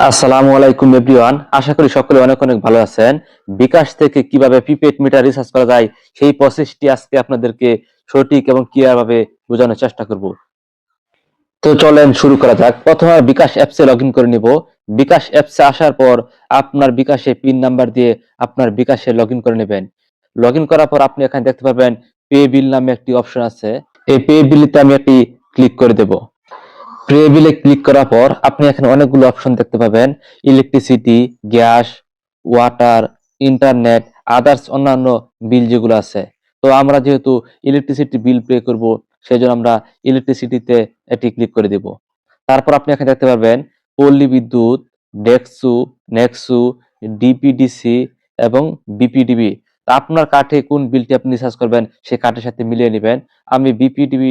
আসসালামু আলাইকুম এভরিওয়ান। আশা করি সকলে অনেক অনেক ভালো আছেন। বিকাশ থেকে কীভাবে প্রিপেড মিটার রিচার্জ করা যায়, সেই প্রসেসটি আজকে আপনাদেরকে সঠিক এবং ক্লিয়ার ভাবে বোঝানোর চেষ্টা করব। তো চলেন শুরু করা যাক। প্রথমে বিকাশ অ্যাপসে লগ করে নিব। বিকাশ অ্যাপসে আসার পর আপনার বিকাশে পিন নাম্বার দিয়ে আপনার বিকাশে লগ করে নেবেন। লগ করার পর আপনি এখানে দেখতে পাবেন পে বিল নামে একটি অপশন আছে। এই পে বিলিতে আমি একটি ক্লিক করে দেবো। প্রে বিলে ক্লিক করার পর আপনি এখানে অনেকগুলো অপশন দেখতে পাবেন। Electricity gas water internet others অন্যান্য বিল যেগুলো আছে। তো আমরা যেহেতু ইলেকট্রিসিটি বিল পে করব সেই জন্য আমরা ইলেকট্রিসিটিতে এটি ক্লিক করে দিব। তারপর আপনি এখানে দেখতে পাবেন পল্লী বিদ্যুৎ, ডেক্সু, নেক্সু, ডিপিডিসি এবং বিপিডিবি। আপনার কাঠে কোন বিলটি আপনি রিচার্জ করবেন সেই কাঠের সাথে মিলিয়ে নেবেন। আমি বিপিডিবি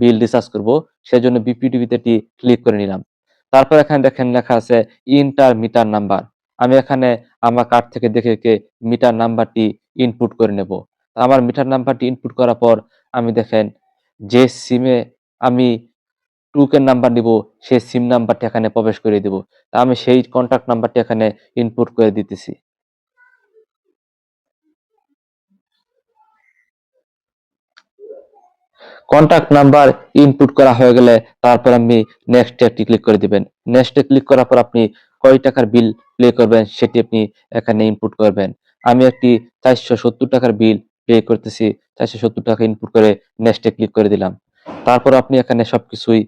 বিল রিচার্জ করব। সেজন্য বিপিডিবিতে টি ক্লিক করে নিলাম। তারপর এখানে দেখেন লেখা আছে ইন্টার মিটার নাম্বার আমি এখানে আমার কার্ড থেকে দেখে দেখে মিটার নাম্বারটি ইনপুট করে নেব। আমার মিটার নাম্বারটি ইনপুট করার পর আমি দেখেন যে সিমে আমি টুকের নাম্বার নিব, সেই সিম নাম্বারটি এখানে প্রবেশ করে দিব। আমি সেই কন্ট্যাক্ট নাম্বারটি এখানে ইনপুট করে দিতেছি। কন্টাক্ট নাম্বার ইনপুট করা হয়ে গেলে তারপর আপনি নেক্সট একটি ক্লিক করে দিবেন। নেক্সটে ক্লিক করার পর আপনি কয় টাকার বিল প্লে করবেন সেটি আপনি এখানে ইনপুট করবেন। আমি একটি চারশো সত্তর টাকার বিল পে করতেছি, চারশো সত্তর টাকা ইনপুট করে নেক্সটে ক্লিক করে দিলাম। তারপর আপনি এখানে সবকিছুই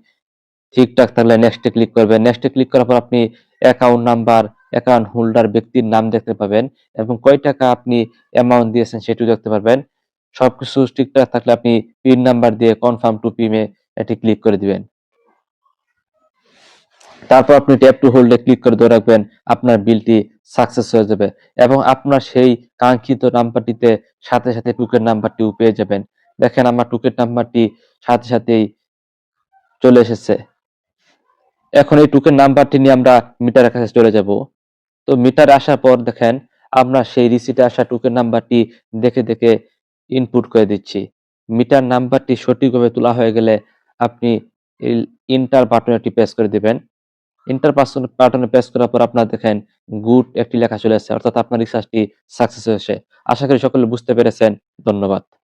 ঠিকঠাক থাকলে নেক্সটে ক্লিক করবেন। নেক্সটে ক্লিক করার পর আপনি অ্যাকাউন্ট নাম্বার অ্যাকাউন্ট হোল্ডার ব্যক্তির নাম দেখতে পাবেন এবং কয় টাকা আপনি অ্যামাউন্ট দিয়েছেন সেটিও দেখতে পারবেন। সবকিছু ঠিকঠাক থাকলে আপনি পিন নাম্বার দিয়ে কনফার্ম টু পিমে এটি ক্লিক করে দিবেন। তারপর আপনি ট্যাপ টু হোল্ডে ক্লিক করে ধরে রাখবেন, আপনার বিলটি সাকসেস হয়ে যাবে এবং আপনার সেই কাঙ্ক্ষিত নাম্বারটিতে সাথে সাথে টুকের নাম্বারটিও পেয়ে যাবেন। দেখেন আমার টুকের নাম্বারটি সাথে সাথেই চলে এসেছে। এখন এই টুকের নাম্বারটি নিয়ে আমরা মিটারের কাছে চলে যাব। তো মিটার আসার পর দেখেন, আমরা সেই রিসিটে আসা টুকের নাম্বারটি দেখে দেখে ইনপুট করে দিচ্ছি। মিটার নাম্বারটি সঠিকভাবে তোলা হয়ে গেলে আপনি ইন্টার বাটনটি প্রেস করে দিবেন। ইন্টার বাটনে প্রেস করার পর আপনার দেখেন গুড একটি লেখা চলে আসছে অর্থাৎ আপনার রিসার্চটি সাকসেস হয়েছে। আশা করি সকলে বুঝতে পেরেছেন। ধন্যবাদ।